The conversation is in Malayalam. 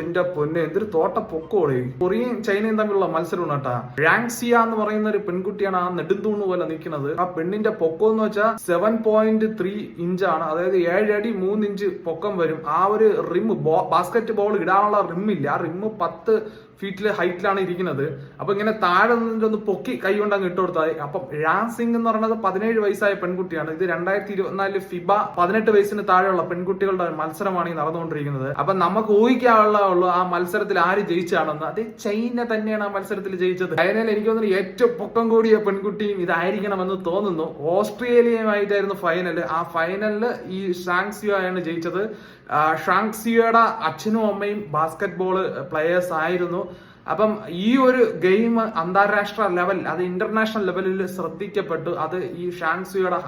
എന്റെ പൊന്നെ എന്തൊരു തോട്ട പൊക്കോളി കൊറിയയും ചൈനയും തമ്മിലുള്ള മത്സരമാണ് കേട്ടാ. റാങ്സിയ എന്ന് പറയുന്ന ഒരു പെൺകുട്ടിയാണ് ആ നെടുന്തൂണ് പോലെ നിൽക്കുന്നത്. ആ പെണ്ണിന്റെ പൊക്കം എന്ന് വെച്ചാൽ സെവൻ പോയിന്റ് ത്രീ ഇഞ്ചാണ് അതായത് ഏഴടി മൂന്ന് ഇഞ്ച് പൊക്കം വരും. ആ ഒരു റിം ബാസ്കറ്റ് ബോൾ ഇടാനുള്ള റിമ്മില്ല ആ റിമ്മ് പത്ത് ഫീറ്റിൽ ഹൈറ്റിലാണ് ഇരിക്കുന്നത്. അപ്പൊ ഇങ്ങനെ താഴെ നിന്നിട്ട് ഒന്ന് പൊക്കി കൈ കൊണ്ട് അങ്ങ് ഇട്ട് കൊടുത്താൽ അപ്പം രാം സിംഗ് എന്ന് പറയുന്നത് പതിനേഴ് വയസ്സായ പെൺകുട്ടിയാണ്. ഇത് രണ്ടായിരത്തി ഇരുപത്തിനാലിൽ ഫിബ പതിനെട്ട് വയസ്സിന് താഴെയുള്ള പെൺകുട്ടികളുടെ മത്സരമാണ് ഈ നടന്നുകൊണ്ടിരിക്കുന്നത്. അപ്പൊ നമുക്ക് ഊഹിക്കാനുള്ള ആ മത്സരത്തിൽ ആര് ജയിച്ചാണെന്ന്. അത് ചൈന തന്നെയാണ് ആ മത്സരത്തിൽ ജയിച്ചത്. ചൈനയിൽ എനിക്ക് തോന്നുന്നു ഏറ്റവും പൊക്കം കൂടിയ പെൺകുട്ടിയും ഇതായിരിക്കണമെന്ന് തോന്നുന്നു. ഓസ്ട്രേലിയയുമായിട്ടായിരുന്നു ഫൈനൽ ആ ഫൈനലിൽ ഈ ഷാങ്സിയോ ആണ് ജയിച്ചത്. ഷാങ്സിയോയുടെ അച്ഛനും അമ്മയും ബാസ്കറ്റ് ബോൾ പ്ലെയേഴ്സ് ആയിരുന്നു. അപ്പം ഈ ഒരു ഗെയിം അന്താരാഷ്ട്ര ലെവൽ അത് ഇന്റർനാഷണൽ ലെവലിൽ ശ്രദ്ധിക്കപ്പെട്ടു. അത് ഈ ഷാങ്സിയുടെ